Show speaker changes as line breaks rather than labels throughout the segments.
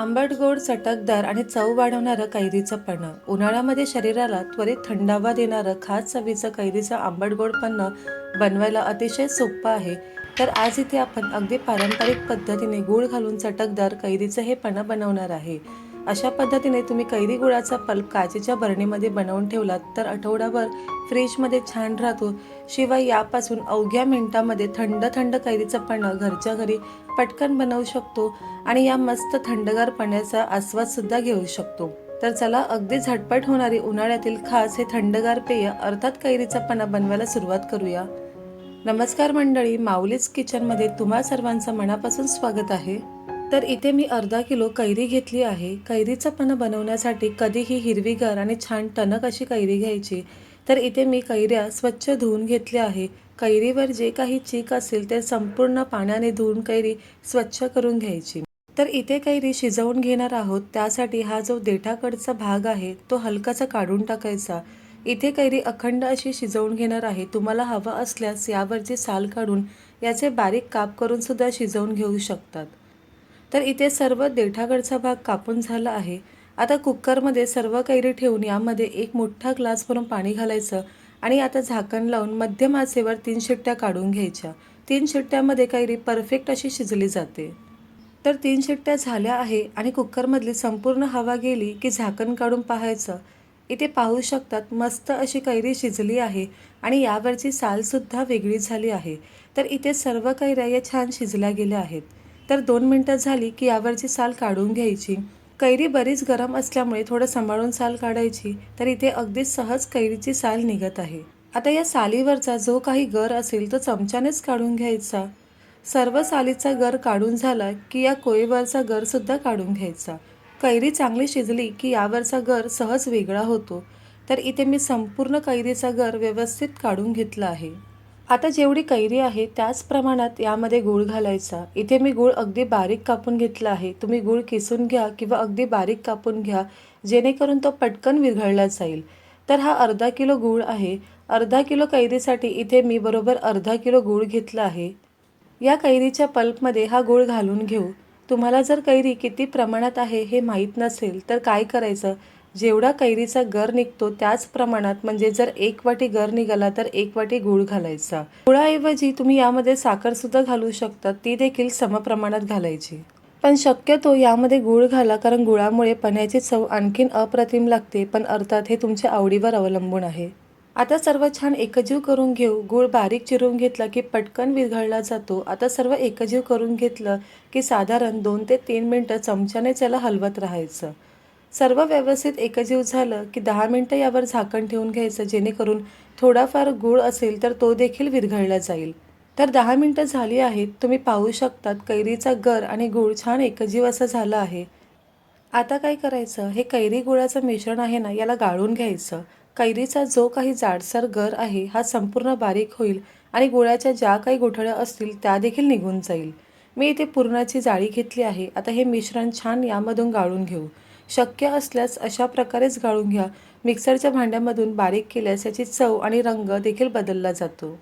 आंबट गोड चटकदार आणि चव वाढवणारं कैरीचं पन्नं उन्हाळ्यामध्ये शरीराला त्वरित थंडावा देणारं खास चवीचं कैरीचं आंबट गोड पन्नं बनवायला अतिशय सोपं आहे. तर आज इथे आपण अगदी पारंपरिक पद्धतीने गूळ घालून चटकदार कैरीचं हे पन्नं बनवणार आहे. अशा पद्धतीने तुम्ही कैरी गुळाचा पल्प काचेच्या भरणीमध्ये बनवून ठेवलात तर आठवडाभर फ्रीजमध्ये छान राहतो. शिवाय यापासून अवघ्या मिनिटामध्ये थंड थंड कैरीचं पन्नं घरच्या घरी पटकन बनवू शकतो आणि या मस्त थंडगार पाण्याचा आस्वादसुद्धा घेऊ शकतो. तर चला अगदी झटपट होणारी उन्हाळ्यातील खास हे थंडगार पेय अर्थात कैरीचा पणा बनवायला सुरुवात करूया. नमस्कार मंडळी माऊलीच किचनमध्ये तुम्हा सर्वांचं मनापासून स्वागत आहे. तर इथे मी अर्धा किलो कैरी घेतली आहे. कैरीचा पणं बनवण्यासाठी कधीही हिरवीगार आणि छान टणक अशी कैरी घ्यायची. तर इथे मी कैऱ्या स्वच्छ धुवून घेतल्या आहे. कैरीवर जे काही चीक असेल ते संपूर्ण पाण्याने धुवून कैरी स्वच्छ करून घ्यायची. तर इथे कैरी शिजवून घेणार आहोत. त्यासाठी हा जो देठाकडचा भाग आहे तो हलकासा काढून टाकायचा. इथे कैरी अखंड अशी शिजवून घेणार आहे. तुम्हाला हवं असल्यास यावरची साल काढून याचे बारीक काप करून सुद्धा शिजवून घेऊ शकतात. तर इथे सर्व देठाकडचा भाग कापून झाला आहे. आता कुकरमध्ये सर्व कैरी ठेवून यामध्ये एक मोठा ग्लास भरून पाणी घालायचं आणि आता झाकण लावून मध्यम आचेवर तीन शिट्ट्या काढून घ्यायच्या. तीन शिट्ट्यामध्ये कैरी परफेक्ट अशी शिजली जाते. तर तीन शिट्ट्या झाल्या आहे आणि कुकरमधली संपूर्ण हवा गेली की झाकण काढून पाहायचं. इथे पाहू शकतात मस्त अशी कैरी शिजली आहे आणि यावरची सालसुद्धा वेगळी झाली आहे. तर इथे सर्व कैऱ्या या छान शिजल्या गेल्या आहेत. तर दोन मिनटं झाली की यावरची साल काढून घ्यायची. कैरी बरीच गरम असल्यामुळे थोडं सांभाळून साल काढायची तर इथे अगदी सहज कैरीची साल निघत आहे. आता या सालीवरचा जो काही गर असेल तो चमच्यानेच काढून घ्यायचा. सर्व सालीचा गर काढून झाला की या कोळीवरचा गरसुद्धा काढून घ्यायचा. कैरी चांगली शिजली की यावरचा गर सहज वेगळा होतो. तर इथे मी संपूर्ण कैरीचा गर व्यवस्थित काढून घेतला आहे. आता जेवढी कैरी आहे त्याच प्रमाणात यामध्ये गूळ घालायचा. इथे मी गूळ अगदी बारीक कापून घेतला आहे. तुम्ही गूळ किसून घ्या किंवा अगदी बारीक कापून घ्या जेणेकरून तो पटकन विरघळला जाईल. तर हा अर्धा किलो गूळ आहे. अर्धा किलो कैरीसाठी इथे मी बरोबर अर्धा किलो गूळ घेतला आहे. या कैरीच्या पल्पमध्ये हा गूळ घालून घेऊ. तुम्हाला जर कैरी किती प्रमाणात आहे हे माहीत नसेल तर काय करायचं? जेवढा कैरीचा गर निघतो त्याच प्रमाणात म्हणजे जर एक वाटी गर निघाला तर एक वाटी गूळ घालायचा. गुळाऐवजी तुम्ही यामध्ये साखर सुद्धा घालू शकता ती देखील समप्रमाणात घालायची. पण शक्यतो यामध्ये गूळ घाला कारण गुळामुळे पण्याची चव आणखीन अप्रतिम लागते पण अर्थात हे तुमच्या आवडीवर अवलंबून आहे. आता सर्व छान एकजीव करून घेऊ. गूळ बारीक चिरून घेतला की पटकन विरघळला जातो. आता सर्व एकजीव करून घेतलं की साधारण दोन ते तीन मिनटं चमच्याने त्याला हलवत राहायचं. सर्व व्यवस्थित एकजीव झालं की दहा मिनटं यावर झाकण ठेवून घ्यायचं जेणेकरून थोडाफार गूळ असेल तर तो देखील विरघळला जाईल. तर दहा मिनटं झाली आहेत तुम्ही पाहू शकतात कैरीचा गर आणि गूळ छान एकजीव असं झालं आहे. आता काय करायचं? हे कैरी गुळाचं मिश्रण आहे ना याला गाळून घ्यायचं. कैरीचा जो काही जाडसर गर आहे हा संपूर्ण बारीक होईल आणि गुळाच्या ज्या काही गोठळ्या असतील त्या देखील निघून जाईल. मी इथे पुरणाची जाळी घेतली आहे. आता हे मिश्रण छान यामधून गाळून घेऊ. शक्य असल्यास अशा प्रकारेच गाळून घ्या. मिक्सरच्या भांड्यामधून बारीक केल्यास याची चव आणि रंग देखील बदलला जातो.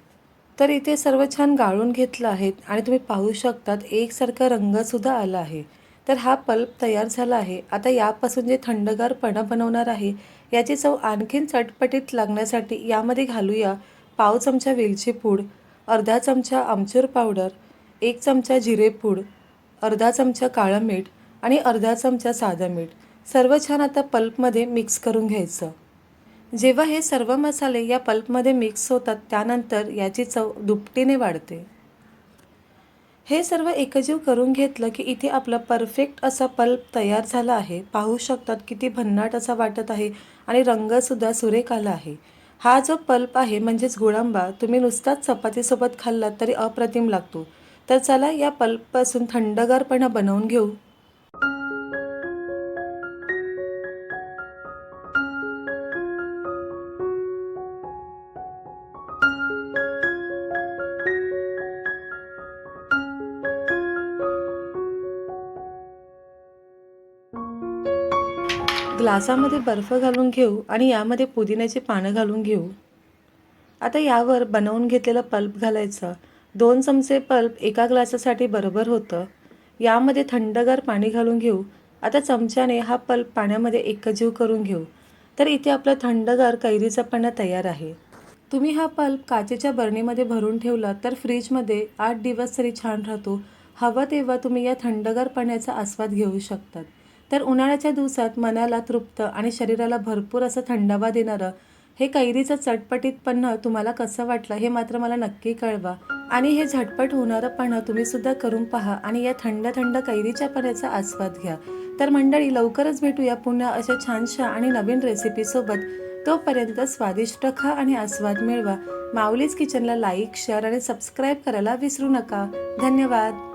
तर इथे सर्व छान गाळून घेतलं आहे आणि तुम्ही पाहू शकतात एकसारखा रंगसुद्धा आला आहे. तर हा पल्प तयार झाला आहे. आता यापासून जे थंडगारपणा बनवणार आहे याची चव आणखीन चटपटीत लागण्यासाठी यामध्ये घालूया पाव चमचा वेलची पूड अर्धा चमचा आमचूर पावडर एक चमचा जिरेपूड अर्धा चमचा काळं मीठ आणि अर्धा चमचा साधं मीठ. सर्व छान आता पल्पमध्ये मिक्स करून घ्यायचं. जेव्हा हे सर्व मसाले या पल्पमध्ये मिक्स होतात त्यानंतर याची चव दुपटीने वाढते. हे सर्व एकजीव करून घेतलं की इथे आपला परफेक्ट असा पल्प तयार झाला आहे. पाहू शकतात किती भन्नाट असा वाटत आहे आणि रंगसुद्धा सुरेख आला आहे. हा जो पल्प आहे म्हणजेच गुळांबा तुम्ही नुसताच चपातीसोबत खाल्लात तरी अप्रतिम लागतो. तर चला या पल्पपासून थंडगारपणा बनवून घेऊ. ग्लासामध्ये बर्फ घालून घेऊ आणि यामध्ये पुदिन्याची पानं घालून घेऊ. आता यावर बनवून घेतलेलं पल्प घालायचं. दोन चमचे पल्प एका ग्लासासाठी बरोबर होतं. यामध्ये थंडगार पाणी घालून घेऊ. आता चमच्याने हा पल्प पाण्यामध्ये एकजीव करून घेऊ. तर इथे आपला थंडगार कैरीचा पन्ना तयार आहे. तुम्ही हा पल्प काचेच्या बरणीमध्ये भरून ठेवला तर फ्रीजमध्ये आठ दिवस तरी छान राहतो. हवं तेव्हा तुम्ही या थंडगार पाण्याचा आस्वाद घेऊ शकतात. तर उन्हाळ्याच्या दिवसात मनाला तृप्त आणि शरीराला भरपूर असं थंडावा देणारं हे कैरीचं चटपटीत पन्ह तुम्हाला कसं वाटलं हे मात्र मला नक्की कळवा. आणि हे झटपट होणारं पन्ह तुम्ही सुद्धा करून पहा आणि या थंड थंड कैरीच्या पाण्याचा आस्वाद घ्या. तर मंडळी लवकरच भेटूया पुन्हा अशा छानशा आणि नवीन रेसिपीसोबत तोपर्यंत स्वादिष्ट खा आणि आस्वाद मिळवा. माऊलीज किचनला लाईक शेअर आणि सबस्क्राईब करायला विसरू नका. धन्यवाद.